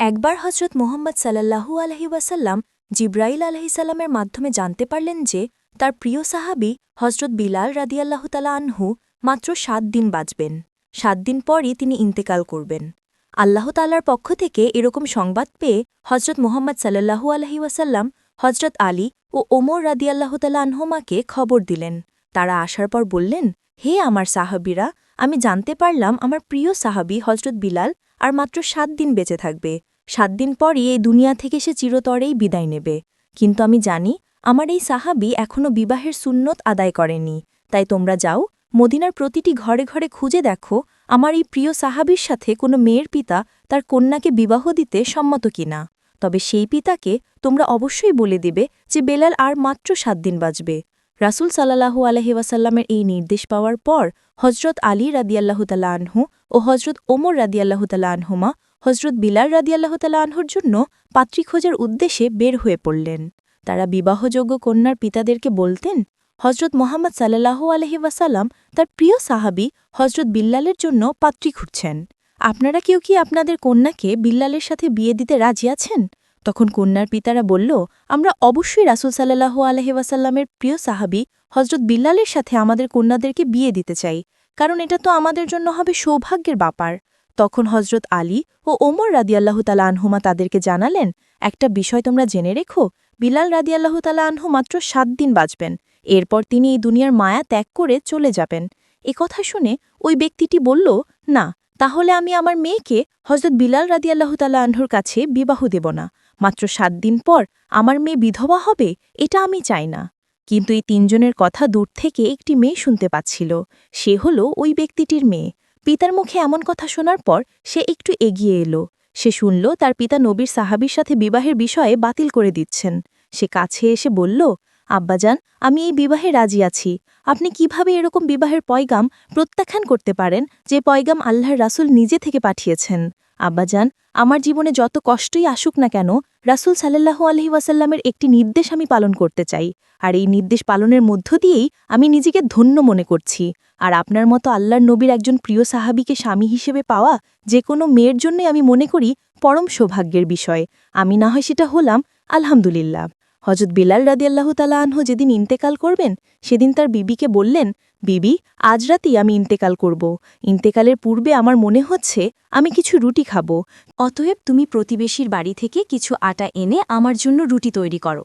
একবার হজরত মোহাম্মদ সাল্লাহু আলহি ওয়াসাল্লাম জিব্রাইল আলহিসাল্লামের মাধ্যমে জানতে পারলেন যে তার প্রিয় সাহাবি হজরত বিলাল রাদিয়াল্লাহু তালা আনহু মাত্র সাত দিন বাঁচবেন। সাত দিন পরই তিনি ইন্তেকাল করবেন। আল্লাহ তাল্লার পক্ষ থেকে এরকম সংবাদ পেয়ে হজরত মোহাম্মদ সাল্লাহু আলহি ওয়াসাল্লাম হজরত আলী ও ওমর রাদিয়াল্লাহু তালা আনহুমাকে খবর দিলেন। তারা আসার পর বললেন, হে আমার সাহাবিরা, আমি জানতে পারলাম আমার প্রিয় সাহাবি হজরত বিলাল আর মাত্র সাত দিন বেঁচে থাকবে। সাত দিন পরই এই দুনিয়া থেকে সে চিরতরেই বিদায় নেবে। কিন্তু আমি জানি, আমার এই সাহাবি এখনও বিবাহের সুন্নত আদায় করেনি। তাই তোমরা যাও, মদিনার প্রতিটি ঘরে ঘরে খুঁজে দেখো, আমার এই প্রিয় সাহাবির সাথে কোনো মেয়ের পিতা তার কন্যাকে বিবাহ দিতে সম্মত কিনা। তবে সেই পিতাকে তোমরা অবশ্যই বলে দিবে যে বেলাল আর মাত্র সাত দিন বাঁচবে। রাসুল সাল্লাহু আলহি ওয়াসাল্লামের এই নির্দেশ পাওয়ার পর হজরত আলী রাদিয়াল্লাহতালা আনহু ও হজরত ওমর রাদিয়াল্লাহতালা আনহুমা হজরত বিলাল রাদিয়াল্লাহতালা আনহর জন্য পাত্রী খোঁজার উদ্দেশ্যে বের হয়ে পড়লেন। তারা বিবাহযোগ্য কন্যার পিতাদেরকে বলতেন হজরত মোহাম্মদ সাল্লাহু আলহি ওয়াসাল্লাম তার প্রিয় সাহাবি হজরত বিল্লালের জন্য পাত্রী খুঁজছেন। আপনারা কেউ কি আপনাদের কন্যাকে বিল্লালের সাথে বিয়ে দিতে রাজি আছেন? তখন কন্যার পিতারা বলল, আমরা অবশ্যই রাসুল সাল্লাহু আলহি ওয়াসাল্লামের প্রিয় সাহাবি হজরত বিল্লালের সাথে আমাদের কন্যাদেরকে বিয়ে দিতে চাই, কারণ এটা তো আমাদের জন্য হবে সৌভাগ্যের ব্যাপার। তখন হজরত আলী ও ওমর রাদিয়াল্লাহু তালা আনহুমা তাদেরকে জানালেন, একটা বিষয় তোমরা জেনে রেখো, বিলাল রাদিয়াল্লাহু তালা আনহু মাত্র সাত দিন বাঁচবেন। এরপর তিনি এই দুনিয়ার মায়া ত্যাগ করে চলে যাবেন। এ কথা শুনে ওই ব্যক্তিটি বলল, না, তাহলে আমি আমার মেয়েকে হজরত বিলাল রাদিয়াল্লাহু তালা আনহুর কাছে বিবাহ দেব না। মাত্র সাত দিন পর আমার মেয়ে বিধবা হবে, এটা আমি চাই না। কিন্তু এই তিনজনের কথা দূর থেকে একটি মেয়ে শুনতে পাচ্ছিল। সে হল ওই ব্যক্তিটির মেয়ে। পিতার মুখে এমন কথা শোনার পর সে একটু এগিয়ে এলো। সে শুনল, তার পিতা নবীর সাহাবির সাথে বিবাহের বিষয়ে বাতিল করে দিচ্ছেন। সে কাছে এসে বলল, আব্বাজান, আমি এই বিবাহে রাজি আছি। আপনি কীভাবে এরকম বিবাহের পয়গাম প্রত্যাখ্যান করতে পারেন যে পয়গাম আল্লাহর রাসুল নিজে থেকে পাঠিয়েছেন? আব্বাজান, আমার জীবনে যত কষ্টই আসুক না কেন, রাসুল সাল্লাহু আলহি ওয়াসাল্লামের একটি নির্দেশ আমি পালন করতে চাই। আর এই নির্দেশ পালনের মধ্য দিয়েই আমি নিজেকে ধন্য মনে করছি। আর আপনার মতো আল্লাহর নবীর একজন প্রিয় সাহাবিকে স্বামী হিসেবে পাওয়া যে কোনো মেয়ের জন্যই আমি মনে করি পরম সৌভাগ্যের বিষয়। আমি না হয় সেটা হলাম, আলহামদুলিল্লাহ। হজরত বিলাল রাদিয়াল্লাহু তালা আনহু যেদিন ইন্তেকাল করবেন, সেদিন তার বিবিকে বললেন, বিবি, আজ রাতেই আমি ইন্তেকাল করব। ইন্তেকালের পূর্বে আমার মনে হচ্ছে আমি কিছু রুটি খাব। অতএব তুমি প্রতিবেশীর বাড়ি থেকে কিছু আটা এনে আমার জন্য রুটি তৈরি করো।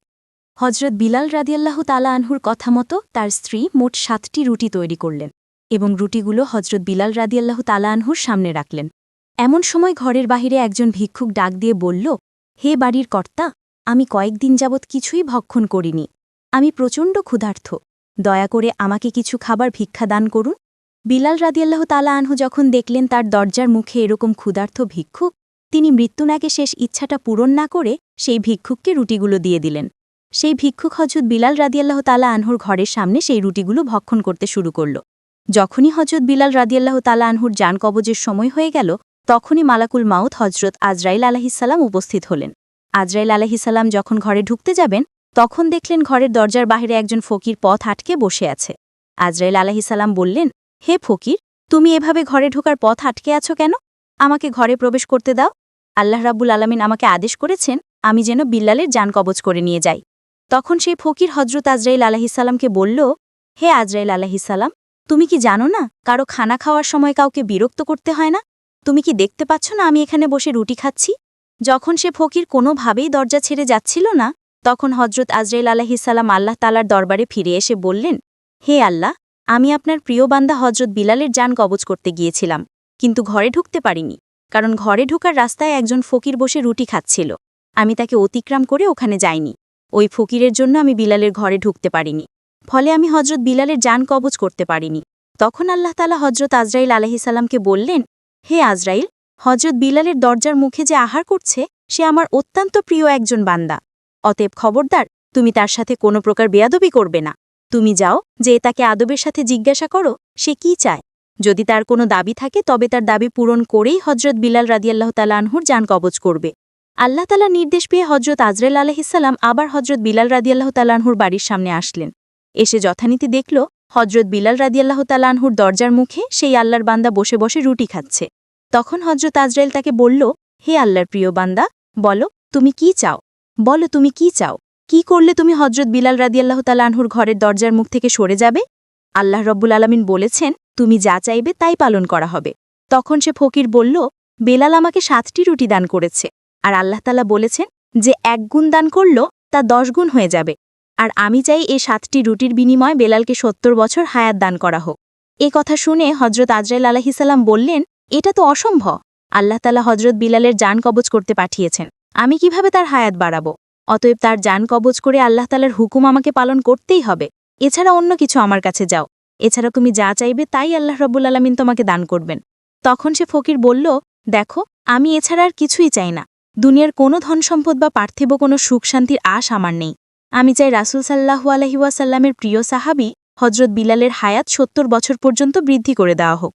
হজরত বিলাল রাদিয়াল্লাহু তালা আনহুর কথা মতো তার স্ত্রী মোট সাতটি রুটি তৈরি করলেন। এবং রুটিগুলো হজরত বিলাল রাদিয়াল্লাহ তালা আনহুর সামনে রাখলেন। এমন সময় ঘরের বাহিরে একজন ভিক্ষুক ডাক দিয়ে বলল, হে বাড়ির কর্তা, আমি কয়েকদিন যাবৎ কিছুই ভক্ষণ করিনি। আমি প্রচণ্ড ক্ষুধার্থ। দয়া করে আমাকে কিছু খাবার ভিক্ষা দান করুন। বিলাল রাদিয়াল্লাহ তালা আনহু যখন দেখলেন তার দরজার মুখে এরকম ক্ষুধার্থ ভিক্ষুক, তিনি মৃত্যুনাকে শেষ ইচ্ছাটা পূরণ না করে সেই ভিক্ষুককে রুটিগুলো দিয়ে দিলেন। সেই ভিক্ষুক হজরত বিলাল রাদিয়াল্লাহ তালা আনহুর ঘরের সামনে সেই রুটিগুলো ভক্ষণ করতে শুরু করল। যখনই হজরত বিলাল রাদিয়াল্লাহ তালা আনহুর যান কবজের সময় হয়ে গেল, তখনই মালাকুল মাউথ হজরত আজরাইল আলাহিসাল্লাম উপস্থিত হলেন। আজরাইল আলাহিসাল্লাম যখন ঘরে ঢুকতে যাবেন, তখন দেখলেন ঘরের দরজার বাহিরে একজন ফকির পথ আটকে বসে আছে। আজরাইল আলাহিসাল্লাম বললেন, হে ফকির, তুমি এভাবে ঘরে ঢোকার পথ আটকে আছো কেন? আমাকে ঘরে প্রবেশ করতে দাও। আল্লাহ রাব্বুল আলমিন আমাকে আদেশ করেছেন, আমি যেন বিল্লালের যান কবচ করে নিয়ে যাই। তখন সেই ফকির হজরত আজরাইল আলাহিসাল্লামকে বলল, হে আজরাইল আলাহিসাল্লাম তুমি কি জানো না, কারও খানা খাওয়ার সময় কাউকে বিরক্ত করতে হয় না? তুমি কি দেখতে পাচ্ছ না আমি এখানে বসে রুটি খাচ্ছি? যখন সে ফকির কোনোভাবেই দরজা ছেড়ে যাচ্ছিল না, তখন হজরত আজরাইল আলাহিসাল্লাম আল্লাহ তালার দরবারে ফিরে এসে বললেন, হে আল্লাহ, আমি আপনার প্রিয় বান্দা হজরত বিলালের যান কবচ করতে গিয়েছিলাম, কিন্তু ঘরে ঢুকতে পারিনি, কারণ ঘরে ঢোকার রাস্তায় একজন ফকির বসে রুটি খাচ্ছিল। আমি তাকে অতিক্রম করে ওখানে যাইনি। ওই ফকিরের জন্য আমি বিলালের ঘরে ঢুকতে পারিনি। ফলে আমি হজরত বিলালের যান কবচ করতে পারিনি। তখন আল্লাহ তালা হজরত আজরাইল আলহিসাল্লামকে বললেন, হে আজরাইল হজরত বিলালের দরজার মুখে যে আহার করছে, সে আমার অত্যন্ত প্রিয় একজন বান্দা। অতএব খবরদার, তুমি তার সাথে কোনো প্রকার বেয়াদবি করবে না। তুমি যাও, যে তাকে আদবের সাথে জিজ্ঞাসা করো, সে কি চায়। যদি তার কোনো দাবি থাকে, তবে তার দাবি পূরণ করেই হজরত বিলাল রাদিয়াল্লাহ তালাহুর যান কবচ করবে। আল্লাহ তালা নির্দেশ পেয়ে হজরত আজরাইল আলহিসাল্লাম আবার হজরত বিলাল রাদিয়াল্লাহ তালাহুর বাড়ির সামনে আসলেন। এসে যথানীতি দেখল হজরত বিলাল রাদিয়াল্লাহ তালাহুর দরজার মুখে সেই আল্লাহর বান্দা বসে বসে রুটি খাচ্ছে। তখন হজরত আজরাইল তাকে বলল, হে আল্লাহর প্রিয় বান্দা, বলো, তুমি কি চাও? বলো, তুমি কি চাও? কি করলে তুমি হজরত বিলাল রাদিয়াল্লাহ তালানহুর ঘরের দরজার মুখ থেকে সরে যাবে? আল্লাহ রব্বুল আলামিন বলেছেন, তুমি যা চাইবে তাই পালন করা হবে। তখন সে ফকির বলল, বেলাল আমাকে সাতটি রুটি দান করেছে। আর আল্লাহ তালা বলেছেন, যে এক গুণ দান করল, তা দশ গুণ হয়ে যাবে। আর আমি চাই এই সাতটি রুটির বিনিময় বেলালকে সত্তর বছর হায়াত দান করা হোক। এ কথা শুনে হজরত আজরাইল আলাহিসাল্লাম বললেন, এটা তো অসম্ভব। আল্লাহ তালা হজরত বিলালের যান কবজ করতে পাঠিয়েছেন। আমি কীভাবে তার হায়াত বাড়াবো? অতএব তার যান কবজ করে আল্লাহ তালার হুকুম আমাকে পালন করতেই হবে। এছাড়া অন্য কিছু আমার কাছে যাও। এছাড়া তুমি যা চাইবে তাই আল্লাহ রব্বুল আলমিন তোমাকে দান করবেন। তখন সে ফকির বলল, দেখো, আমি এছাড়া আর কিছুই চাই না। দুনিয়ার কোনো ধন সম্পদ বা পার্থিব কোনো সুখ শান্তির আশ আমার নেই। আমি চাই রাসুল সাল্লাহু আলহিউসাল্লামের প্রিয় সাহাবি হজরত বিলালের হায়াত সত্তর বছর পর্যন্ত বৃদ্ধি করে দেওয়া হোক।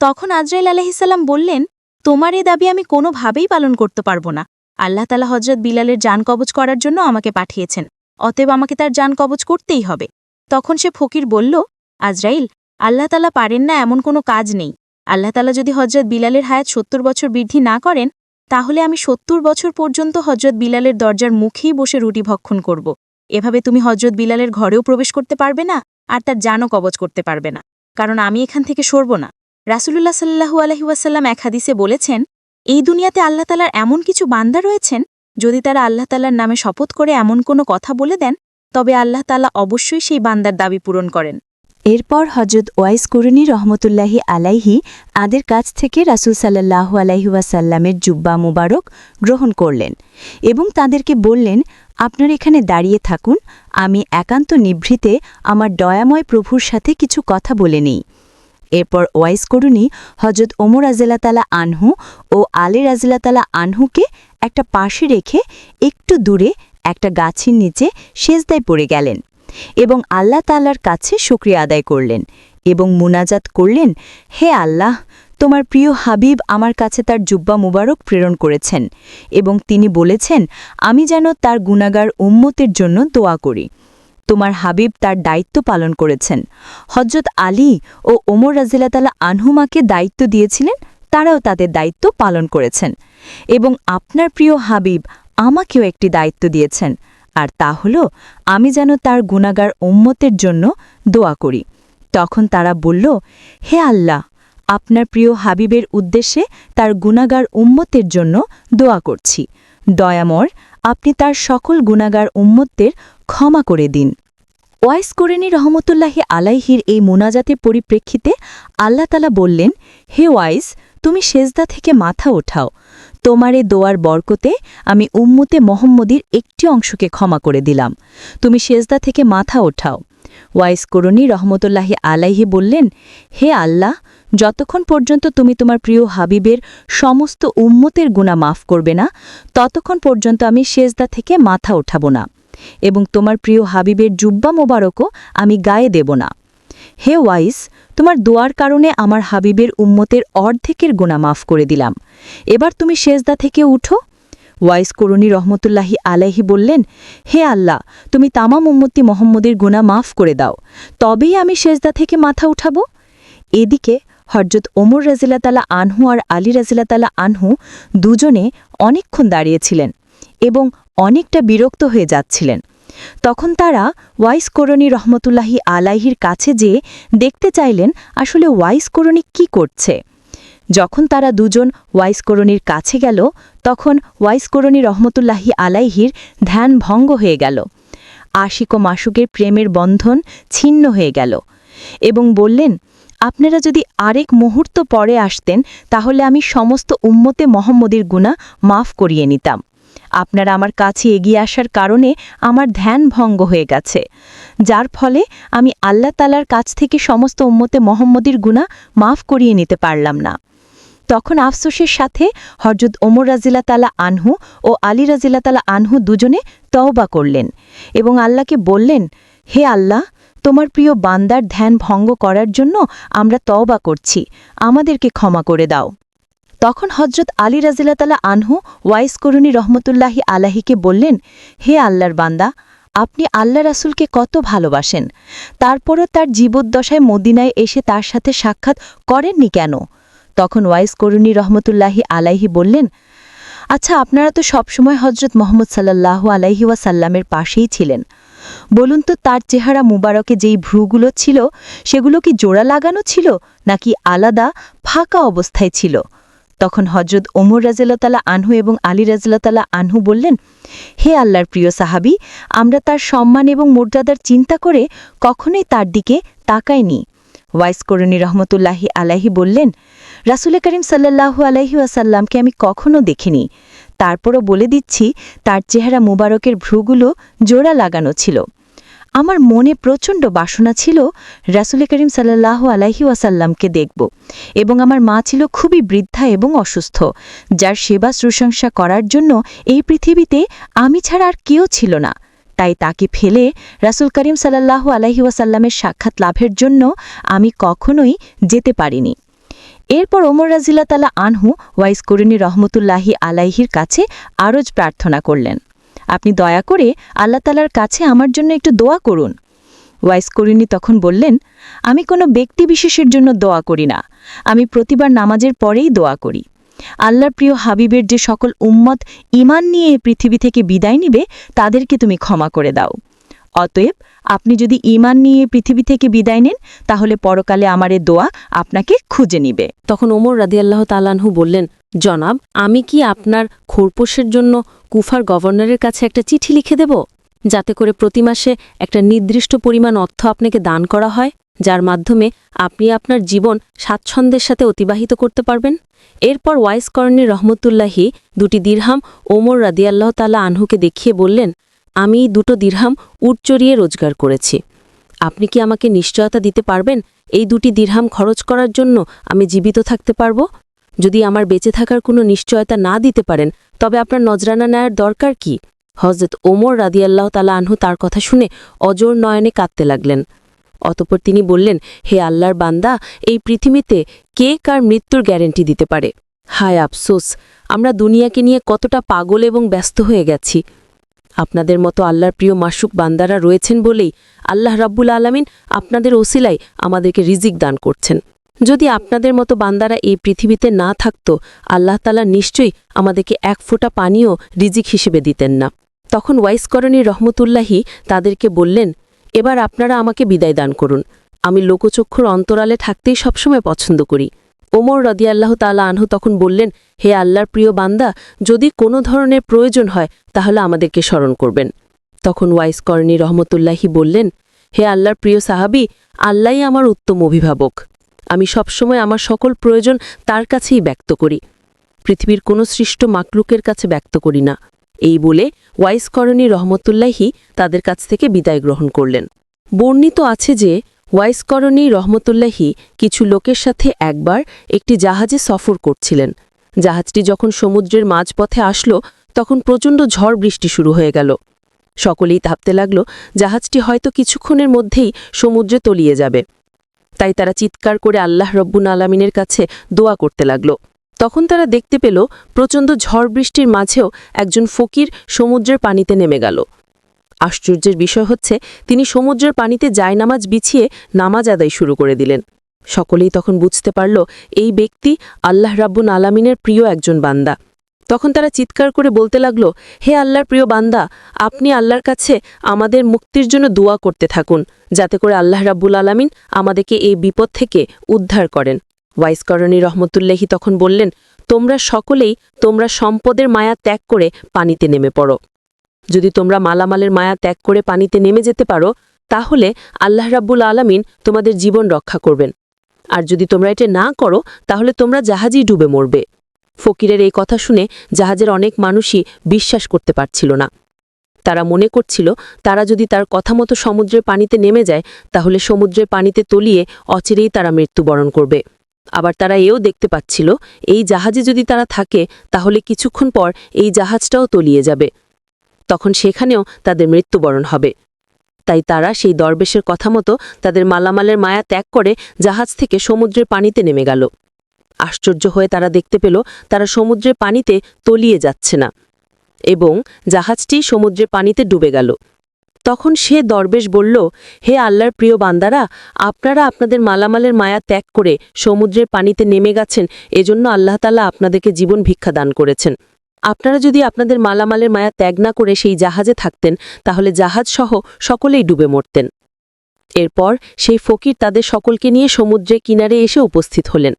তখন আজরাইল আলহিসাল্লাম বললেন, তোমার এ দাবি আমি কোনোভাবেই পালন করতে পারব না। আল্লাহ তালা হজরত বিলালের যান কবচ করার জন্য আমাকে পাঠিয়েছেন। অতএব আমাকে তার যান কবচ করতেই হবে। তখন সে ফকির বলল, আজরাইল, আল্লাহ তালা পারেন না এমন কোনো কাজ নেই। আল্লাহ তালা যদি হজরত বিলালের হায়াত সত্তর বছর বৃদ্ধি না করেন তাহলে আমি সত্তর বছর পর্যন্ত হজরত বিলালের দরজার মুখেই বসে রুটি ভক্ষণ করব। এভাবে তুমি হজরত বিলালের ঘরেও প্রবেশ করতে পারবে না আর তার জানও কবচ করতে পারবে না। কারণ আমি এখান থেকে সরব না। রাসুলুল্লাহ সাল্লাহু আলহিউসাল্লাম এক হাদিসে বলেছেন, এই দুনিয়াতে আল্লাহ তালার এমন কিছু বান্দা রয়েছেন, যদি তারা আল্লাহ তালার নামে শপথ করে এমন কোনো কথা বলে দেন, তবে আল্লাহ তালা অবশ্যই সেই বান্দার দাবি পূরণ করেন। এরপর হজরত ওয়াইস করুণী রহমতুল্লাহি আলাইহি আদের কাছ থেকে রাসুল সাল্লাহু আলাইহুয়াসাল্লামের জুব্বা মুবারক গ্রহণ করলেন এবং তাদেরকে বললেন, আপনার এখানে দাঁড়িয়ে থাকুন, আমি একান্ত নিভৃতে আমার দয়াময় প্রভুর সাথে কিছু কথা বলে নিই। এরপর ওয়াইস করুণী হজরত ওমর আজেলাতালা আনহু ও আলী রাজিলাতালা আনহুকে একটা পাশে রেখে একটু দূরে একটা গাছের নিচে সেজদায় পড়ে গেলেন। এবং আল্লাহ তাল্লার কাছে শুক্রিয়া আদায় করলেন এবং মুনাজাত করলেন, হে আল্লাহ, তোমার প্রিয় হাবিব আমার কাছে তার জুব্বা মুবারক প্রেরণ করেছেন এবং তিনি বলেছেন, আমি যেন তার গুণাগার উম্মতের জন্য দোয়া করি। তোমার হাবিব তার দায়িত্ব পালন করেছেন। হজরত আলী ও ওমর রাজিলাতালা আনহুমাকে দায়িত্ব দিয়েছিলেন, তারাও তাদের দায়িত্ব পালন করেছেন এবং আপনার প্রিয় হাবিব আমাকেও একটি দায়িত্ব দিয়েছেন। আর তা হল, আমি যেন তার গুণাগার উম্মতের জন্য দোয়া করি। তখন তারা বলল, হে আল্লাহ, আপনার প্রিয় হাবিবের উদ্দেশ্যে তার গুণাগার উম্মতের জন্য দোয়া করছি। দয়ামর আপনি তার সকল গুণাগার উম্মতদের ক্ষমা করে দিন। ওয়াইস করেনি রহমতুল্লাহি আলাইহির এই মোনাজাতের পরিপ্রেক্ষিতে আল্লাহ তালা বললেন, হে ওয়াইস, তুমি সেজদা থেকে মাথা ওঠাও। তোমার দোয়ার বরকতে আমি উম্মুতে মোহাম্মদীর একটি অংশকে ক্ষমা করে দিলাম। তুমি সেজদা থেকে মাথা ওঠাও। ওয়াইস করণী রহমতুল্লাহি আলাইহি বললেন, হে আল্লাহ, যতক্ষণ পর্যন্ত তুমি তোমার প্রিয় হাবিবের সমস্ত উম্মতের গুণা মাফ করবে না, ততক্ষণ পর্যন্ত আমি সেজদা থেকে মাথা ওঠাব না এবং তোমার প্রিয় হাবিবের জুব্বা মোবারকও আমি গায়ে দেব না। হে ওয়াইস, তোমার দোয়ার কারণে আমার হাবিবের উম্মতের অর্ধেকের গোনা মাফ করে দিলাম। এবার তুমি সেজদা থেকে উঠো। ওয়াইস করুণী রহমতুল্লাহি আলাইহি বললেন, হে আল্লাহ, তুমি তামাম উম্মতি মোহাম্মদের গুণা মাফ করে দাও। তবেই আমি সেজদা থেকে মাথা উঠাব। এদিকে হরজত ওমর রাজিলাতালা আনহু আর আলী রাজিলাতালা আনহু দুজনে অনেকক্ষণ দাঁড়িয়েছিলেন এবং অনেকটা বিরক্ত হয়ে যাচ্ছিলেন। তখন তারা ওয়াইস করণী রহমতুল্লাহি আলাইহির কাছে যেয়ে দেখতে চাইলেন, আসলে ওয়াইস করণী কী করছে। যখন তারা দুজন ওয়াইস করণীর কাছে গেল, তখন ওয়াইস করণী রহমতুল্লাহি আলাইহির ধ্যান ভঙ্গ হয়ে গেল। আশিক ও মাসুকের প্রেমের বন্ধন ছিন্ন হয়ে গেল এবং বললেন, আপনারা যদি আরেক মুহূর্ত পরে আসতেন, তাহলে আমি সমস্ত উম্মতে মোহাম্মদের গুণা মাফ করিয়ে নিতাম। আপনারা আমার কাছে এগিয়ে আসার কারণে আমার ধ্যান ভঙ্গ হয়ে গেছে। যার ফলে আমি আল্লাহ তালার কাছ থেকে সমস্ত উম্মতে মোহাম্মদীর গুণা মাফ করিয়ে নিতে পারলাম না। তখন আফসোসের সাথে হরজত ওমর রাজিলা তালা আনহু ও আলী রাজিলা তালা আনহু দুজনে তওবা করলেন এবং আল্লাহকে বললেন, হে আল্লাহ, তোমার প্রিয় বান্দার ধ্যান ভঙ্গ করার জন্য আমরা তওবা করছি। আমাদেরকে ক্ষমা করে দাও। তখন হজরত আলী রাজিলাতালা আনহু ওয়াইস করুণী রহমতুল্লাহি আলাহিকে বললেন, হে আল্লাহর বান্দা, আপনি আল্লাহ রাসুলকে কত ভালোবাসেন? তারপরও তার জীবদ্দশায় মদিনায় এসে তার সাথে সাক্ষাৎ করেননি কেন? তখন ওয়াইস করুণী রহমতুল্লাহি আলাইহি বললেন আচ্ছা আপনারা তো সবসময় হজরত মোহাম্মদ সাল্লাল্লাহু আলাইহি ওয়াসাল্লামের পাশেই ছিলেন। বলুন তো, তার চেহারা মুবারকে যেই ভ্রুগুলো ছিল, সেগুলো কি জোড়া লাগানো ছিল, নাকি আলাদা, ফাঁকা অবস্থায় ছিল? তখন হজরত ওমর রাজিল্লাতালা আনহু এবং আলী রাজিল্লাতালা আনহু বললেন, হে আল্লাহর প্রিয় সাহাবি, আমরা তার সম্মান এবং মর্যাদার চিন্তা করে কখনোই তার দিকে তাকাইনি। ওয়াইস করণী রহমতুল্লাহি আলাহি বললেন, রাসুল করিম সাল্লাল্লাহু আলাইহি আসাল্লামকে আমি কখনো দেখিনি। তারপরও বলে দিচ্ছি, তার চেহারা মুবারকের ভ্রুগুলো জোড়া লাগানো ছিল। আমার মনে প্রচণ্ড বাসনা ছিল রাসুল করিম সাল্লাল্লাহু আলাইহি ওয়াসাল্লামকে দেখব এবং আমার মা ছিল খুবই বৃদ্ধা এবং অসুস্থ, যার সেবা শুশ্রূষা করার জন্য এই পৃথিবীতে আমি ছাড়া আর কেউ ছিল না। তাই তাকে ফেলে রাসুল করিম সাল্লাল্লাহু আলাইহি ওয়াসাল্লামের সাক্ষাৎ লাভের জন্য আমি কখনোই যেতে পারিনি। এরপর ওমর রাজিল্লা তালা আনহু ওয়াইস করিনী রহমতুল্লাহি আলাইহির কাছে আরজ প্রার্থনা করলেন। আপনি দয়া করে আল্লাহ তালার কাছে আমার জন্য একটু দোয়া করুন। ওয়াইস করিনী তখন বললেন, আমি কোনো ব্যক্তি বিশেষের জন্য দোয়া করি না। আমি প্রতিবার নামাজের পরেই দোয়া করি। আল্লাহর প্রিয় হাবিবের যে সকল উম্মত ইমান নিয়ে পৃথিবী থেকে বিদায় নিবে, তাদেরকে তুমি ক্ষমা করে দাও। অতএব আপনি যদি ইমান নিয়ে পৃথিবী থেকে বিদায় নেন, তাহলে পরকালে আমার দোয়া আপনাকে খুঁজে নিবে। তখন ওমর রাদিয়াল্লাহ তালানহু বললেন, জনাব, আমি কি আপনার খোরপোশের জন্য কুফার গভর্নরের কাছে একটা চিঠি লিখে দেব? যাতে করে প্রতি মাসে একটা নির্দিষ্ট পরিমাণ অর্থ আপনাকে দান করা হয়, যার মাধ্যমে আপনি আপনার জীবন স্বাচ্ছন্দ্যের সাথে অতিবাহিত করতে পারবেন। এরপর ওয়াইস করণী রহমতুল্লাহি দুটি দিরহাম ওমর রাদিয়াল্লাহ তালা আনহুকে দেখিয়ে বললেন, আমি দুটো দিরহাম উট চড়িয়ে রোজগার করেছি। আপনি কি আমাকে নিশ্চয়তা দিতে পারবেন? এই দুটি দিরহাম খরচ করার জন্য আমি জীবিত থাকতে পারব? যদি আমার বেঁচে থাকার কোনো নিশ্চয়তা না দিতে পারেন তবে আপনার নজরানা নেয়ার দরকার কি? হজরত ওমর রাদিয়াল্লাহ তালা আনহু তার কথা শুনে অজর নয়নে কাঁদতে লাগলেন। অতপর তিনি বললেন, হে আল্লাহর বান্দা, এই পৃথিবীতে কে কার মৃত্যুর গ্যারেন্টি দিতে পারে? হায় আফসোস, আমরা দুনিয়াকে নিয়ে কতটা পাগল এবং ব্যস্ত হয়ে গেছি। আপনাদের মতো আল্লাহর প্রিয় মাসুক বান্দারা রয়েছেন বলেই আল্লাহ রাব্বুল আলামিন আপনাদের ওসিলায় আমাদেরকে রিজিক দান করছেন। যদি আপনাদের মতো বান্দারা এই পৃথিবীতে না থাকত, আল্লাহ তালা নিশ্চয়ই আমাদেরকে এক ফোঁটা পানিও রিজিক হিসেবে দিতেন না। তখন ওয়াইসকরণী রহমতুল্লাহি তাদেরকে বললেন, এবার আপনারা আমাকে বিদায় দান করুন। আমি লোকচক্ষুর অন্তরালে থাকতেই সবসময় পছন্দ করি। ওমর রদিয়াল্লাহ তালা আনহু তখন বললেন, হে আল্লাহর প্রিয় বান্দা, যদি কোনো ধরনের প্রয়োজন হয়, তাহলে আমাদেরকে স্মরণ করবেন। তখন ওয়াইস করণী রহমতুল্লাহি বললেন, হে আল্লাহর প্রিয় সাহাবি, আল্লাহই আমার উত্তম অভিভাবক। আমি সবসময় আমার সকল প্রয়োজন তার কাছেই ব্যক্ত করি। পৃথিবীর কোনো সৃষ্ট মাকলুকের কাছে ব্যক্ত করি না। এই বলে ওয়াইস করণী রহমতুল্লাহি তাদের কাছ থেকে বিদায় গ্রহণ করলেন। বর্ণিত আছে যে, ওয়াইস ওয়াইসকরণী রহমতুল্লাহি কিছু লোকের সাথে একবার একটি জাহাজে সফর করছিলেন। জাহাজটি যখন সমুদ্রের মাঝপথে আসলো, তখন প্রচণ্ড ঝড় বৃষ্টি শুরু হয়ে গেল। সকলেই ভাবতে লাগল, জাহাজটি হয়তো কিছুক্ষণের মধ্যেই সমুদ্রে তলিয়ে যাবে। তাই তারা চিৎকার করে আল্লাহ রব্বুন আলামিনের কাছে দোয়া করতে লাগল। তখন তারা দেখতে পেল, প্রচণ্ড ঝড় বৃষ্টির মাঝেও একজন ফকির সমুদ্রের পানিতে নেমে গেল। আশ্চর্যের বিষয় হচ্ছে, তিনি সমুদ্রের পানিতে জায়নামাজ বিছিয়ে নামাজ আদায় শুরু করে দিলেন। সকলেই তখন বুঝতে পারল, এই ব্যক্তি আল্লাহ রাব্বুন আলামিনের প্রিয় একজন বান্দা। তখন তারা চিৎকার করে বলতে লাগল, হে আল্লাহর প্রিয় বান্দা, আপনি আল্লাহর কাছে আমাদের মুক্তির জন্য দোয়া করতে থাকুন, যাতে করে আল্লাহ রাব্বুল আলামিন আমাদেরকে এই বিপদ থেকে উদ্ধার করেন। ওয়াইসকরণী রহমতুল্লাহি তখন বললেন, তোমরা সকলেই তোমরা সম্পদের মায়া ত্যাগ করে পানিতে নেমে পড়ো। যদি তোমরা মালামালের মায়া ত্যাগ করে পানিতে নেমে যেতে পারো, তাহলে আল্লাহ রাব্বুল আলামিন তোমাদের জীবন রক্ষা করবেন। আর যদি তোমরা এটা না করো, তাহলে তোমরা জাহাজই ডুবে মরবে। ফকিরের এই কথা শুনে জাহাজের অনেক মানুষই বিশ্বাস করতে পারছিল না। তারা মনে করছিল, তারা যদি তার কথা মতো সমুদ্রের পানিতে নেমে যায়, তাহলে সমুদ্রের পানিতে তলিয়ে অচিরেই তারা মৃত্যুবরণ করবে। আবার তারা এও দেখতে পাচ্ছিল, এই জাহাজে যদি তারা থাকে, তাহলে কিছুক্ষণ পর এই জাহাজটাও তলিয়ে যাবে। তখন সেখানেও তাদের মৃত্যুবরণ হবে। তাই তারা সেই দরবেশের কথা মতো তাদের মালামালের মায়া ত্যাগ করে জাহাজ থেকে সমুদ্রের পানিতে নেমে গেল। আশ্চর্য হয়ে তারা দেখতে পেল, তারা সমুদ্রের পানিতে তলিয়ে যাচ্ছে না এবং জাহাজটি সমুদ্রের পানিতে ডুবে গেল। তখন সে দরবেশ বলল, হে আল্লাহর প্রিয় বান্দারা, আপনারা আপনাদের মালামালের মায়া ত্যাগ করে সমুদ্রের পানিতে নেমে গেছেন, এজন্য আল্লাহ তালা আপনাদেরকে জীবন ভিক্ষা দান করেছেন। আপনারা যদি আপনাদের মালামালের মায়া ত্যাগ না করে সেই জাহাজে থাকতেন, তাহলে জাহাজ সহ সকলেই ডুবে মরতেন। এরপর সেই ফকির তাদের সকলকে নিয়ে সমুদ্রে কিনারে এসে উপস্থিত হলেন।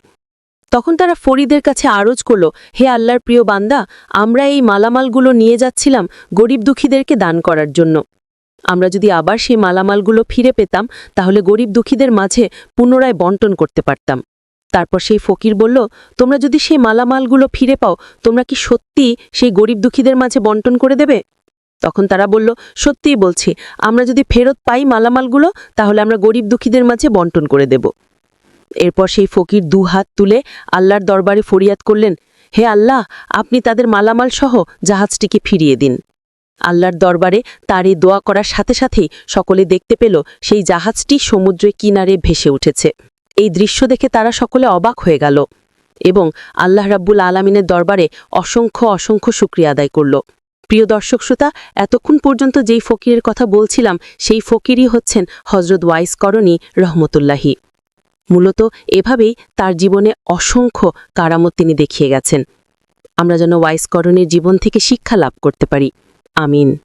তখন তারা ফরিদের কাছে আরজ করল, হে আল্লাহর প্রিয় বান্দা, আমরা এই মালামালগুলো নিয়ে যাচ্ছিলাম গরিব দুঃখীদেরকে দান করার জন্য। আমরা যদি আবার সেই মালামালগুলো ফিরে পেতাম, তাহলে গরিব দুঃখীদের মাঝে পুনরায় বন্টন করতে পারতাম। তারপর সেই ফকির বলল, তোমরা যদি সেই মালামালগুলো ফিরে পাও, তোমরা কি সত্যি সেই গরিব দুঃখীদের মাঝে বন্টন করে দেবে? তখন তারা বলল, সত্যিই বলছি, আমরা যদি ফেরত পাই মালামালগুলো, তাহলে আমরা গরিব দুঃখীদের মাঝে বন্টন করে দেব। এরপর সেই ফকির দু হাত তুলে আল্লাহর দরবারে ফরিয়াদ করলেন, হে আল্লাহ, আপনি তাদের মালামাল সহ জাহাজটিকে ফিরিয়ে দিন। আল্লাহর দরবারে তার এই দোয়া করার সাথে সাথেই সকলে দেখতে পেল সেই জাহাজটি সমুদ্রের কিনারে ভেসে উঠেছে। এই দৃশ্য দেখে তারা সকলে অবাক হয়ে গেল এবং আল্লাহ রাব্বুল আলামিনের দরবারে অসংখ্য অসংখ্য শুক্রিয়া আদায় করল। প্রিয় দর্শক শ্রোতা, এতক্ষণ পর্যন্ত যেই ফকিরের কথা বলছিলাম, সেই ফকিরই হচ্ছেন হজরত ওয়াইস করণী রহমতুল্লাহি। মূলত এভাবেই তার জীবনে অসংখ্য কারামত তিনি দেখিয়ে গেছেন। আমরা যেন ওয়াইস করণের জীবন থেকে শিক্ষা লাভ করতে পারি। আমিন।